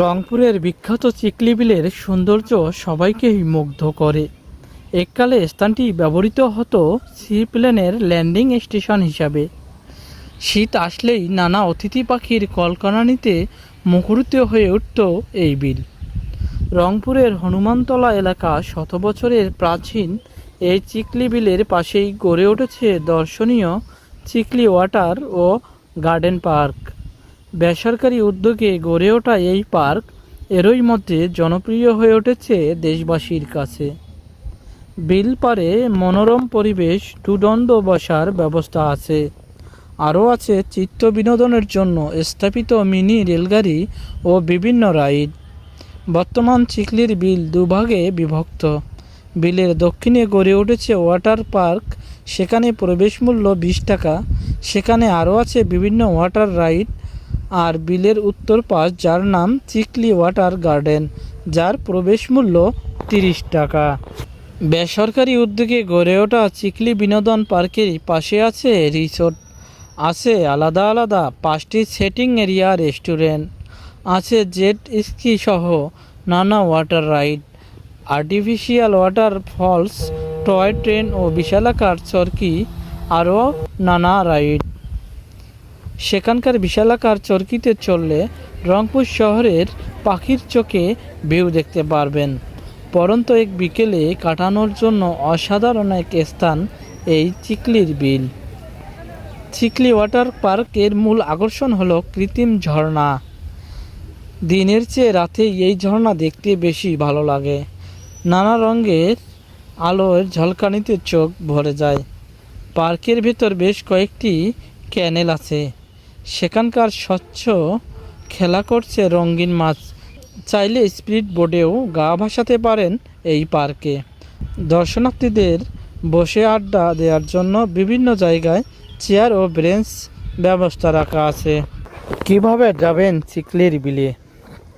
রংপুরের বিখ্যাত চিকলি বিলের সৌন্দর্য সবাইকেই মুগ্ধ করে। এককালে স্থানটি ব্যবহৃত হতো সি প্লেনের ল্যান্ডিং স্টেশন হিসাবে। শীত আসলেই নানা অতিথি পাখির কলকানানিতে মুখরিত হয়ে উঠত এই বিল। রংপুরের হনুমানতলা এলাকা শত বছরের প্রাচীন, এই চিকলি বিলের পাশেই গড়ে উঠেছে দর্শনীয় চিকলি ওয়াটার ও গার্ডেন পার্ক। বেসরকারি উদ্যোগে গড়ে ওঠা এই পার্ক এরই মধ্যে জনপ্রিয় হয়ে উঠেছে দেশবাসীর কাছে। বিল পারে মনোরম পরিবেশ টুদণ্ড বসার ব্যবস্থা আছে। আরও আছে চিত্ত বিনোদনের জন্য স্থাপিত মিনি রেলগাড়ি ও বিভিন্ন রাইড। বর্তমান চিকলির বিল দুভাগে বিভক্ত। বিলের দক্ষিণে গড়ে উঠেছে ওয়াটার পার্ক, সেখানে প্রবেশ মূল্য বিশ টাকা। সেখানে আরও আছে বিভিন্ন ওয়াটার রাইড আর বিলের উত্তর পাশ, যার নাম চিকলি ওয়াটার গার্ডেন, যার প্রবেশ মূল্য তিরিশ টাকা। বেসরকারি উদ্যোগে গড়ে ওঠা চিকলি বিনোদন পার্কের পাশে আছে রিসোর্ট। আছে আলাদা আলাদা পাঁচটি সেটিং এরিয়া, রেস্টুরেন্ট, আছে জেট স্কি সহ নানা water ride, artificial water falls, toy train ও বিশালাকার চরকি, আরও নানা রাইড। সেখানকার বিশালাকার চরকিতে চললে রংপুর শহরের পাখির চোখে ভিউ দেখতে পারবেন। পরন্ত এক বিকেলে কাটানোর জন্য অসাধারণ এক স্থান, এই চিকলির বিল। চিকলি ওয়াটার পার্কের মূল আকর্ষণ হলো কৃত্রিম ঝর্ণা। দিনের চেয়ে রাতে এই ঝর্ণা দেখতে বেশি ভালো লাগে। নানা রঙের আলোর ঝলকানিতে চোখ ভরে যায়। পার্কের ভেতর বেশ কয়েকটি ক্যানেল আছে। সেখানকার স্বচ্ছ খেলা করছে রঙিন মাছ। চাইলে স্পিড বোর্ডেও গা ভাসাতে পারেন এই পার্কে। দর্শনার্থীদের বসে আড্ডা দেওয়ার জন্য বিভিন্ন জায়গায় চেয়ার ও ব্রেঞ্চ ব্যবস্থা রাখা আছে। কীভাবে যাবেন চিকলির বিলে?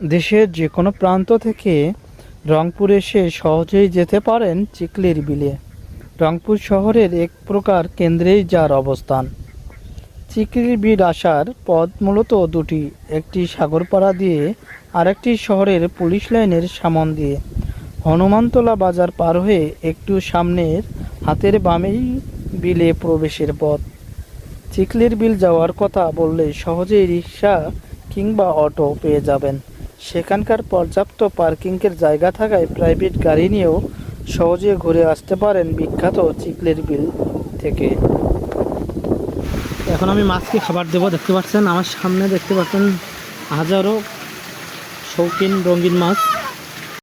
দেশের যে কোনো প্রান্ত থেকে রংপুর এসে সহজেই যেতে পারেন চিকলির বিলে। রংপুর শহরের এক প্রকার কেন্দ্রেই যার অবস্থান। চিকলির বিল আসার পথ মূলত দুটি, একটি সাগরপাড়া দিয়ে আরেকটি শহরের পুলিশ লাইনের সামন দিয়ে। হনুমানতলা বাজার পার হয়ে একটু সামনের হাতের বামেই বিলে প্রবেশের পথ। চিকলির বিল যাওয়ার কথা বললে সহজেই রিক্সা কিংবা অটো পেয়ে যাবেন। সেখানকার পর্যাপ্ত পার্কিংয়ের জায়গা থাকায় প্রাইভেট গাড়ি নিয়েও সহজে ঘুরে আসতে পারেন বিখ্যাত চিকলির বিল থেকে। এখন আমি মাছকে খাবার দেবো, দেখতে পাচ্ছেন? আমার সামনে দেখতে পাচ্ছেন হাজারো শৌখিন রঙিন মাছ।